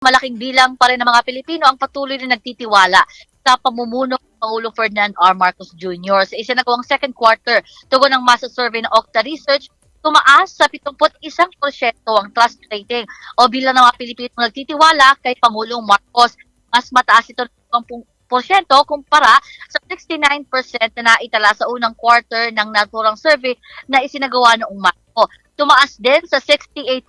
malaking bilang pa rin ng mga Pilipino ang patuloy na nagtitiwala sa pamumuno ng Pangulo Ferdinand R. Marcos Jr. Sa isinagawang second quarter, tugon ng masa survey ng Okta Research, tumaas sa 71% ang trust rating o bilang ng mga Pilipino nagtitiwala kay Pangulong Marcos. Mas mataas ito ng 20% kumpara sa 69% na naitala sa unang quarter ng naturang survey na isinagawa noong Marco. Tumaas din sa 68%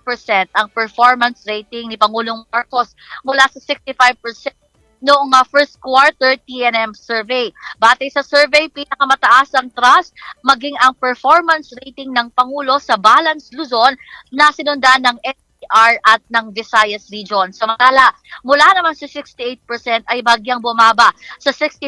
ang performance rating ni Pangulong Marcos mula sa 65% noong uh, first quarter TNM survey. Batay sa survey, pinakamataas ang trust maging ang performance rating ng Pangulo sa Balance Luzon na sinundan ng NCR at ng Visayas Region. Samantala, mula naman sa 68% ay bagyang bumaba sa 65%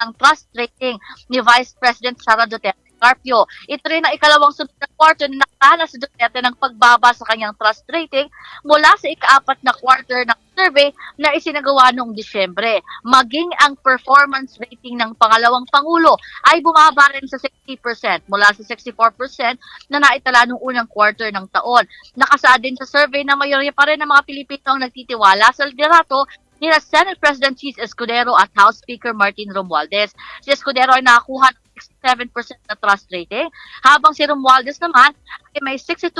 ang trust rating ni Vice President Sara Duterte Carpio. Ito rin ang ikalawang sunod na quarter na nakala sa Duterte ng pagbaba sa kanyang trust rating mula sa ikaapat na quarter ng survey na isinagawa noong Disyembre. Maging ang performance rating ng pangalawang Pangulo ay bumaba rin sa 60% mula sa 64% na naitala noong unang quarter ng taon. Nakasaad din sa survey na mayorya pa rin ng mga Pilipino ang nagtitiwala sa liderato ni Senate President Cheese Escudero at House Speaker Martin Romualdez. Si Escudero ay nakakuha ng 67% na trust rating, habang si Romualdez naman ay may 62%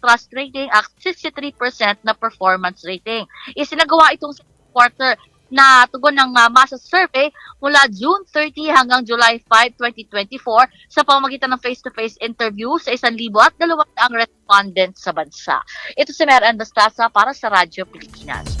trust rating at 63% na performance rating. Isinagawa itong quarter na tugon ng uh, masa survey mula June 30 hanggang July 5, 2024 sa pamamagitan ng face-to-face interview sa 1,000 at 200 respondents sa bansa. Ito si Mer Anastasa para sa Radyo Pilipinas.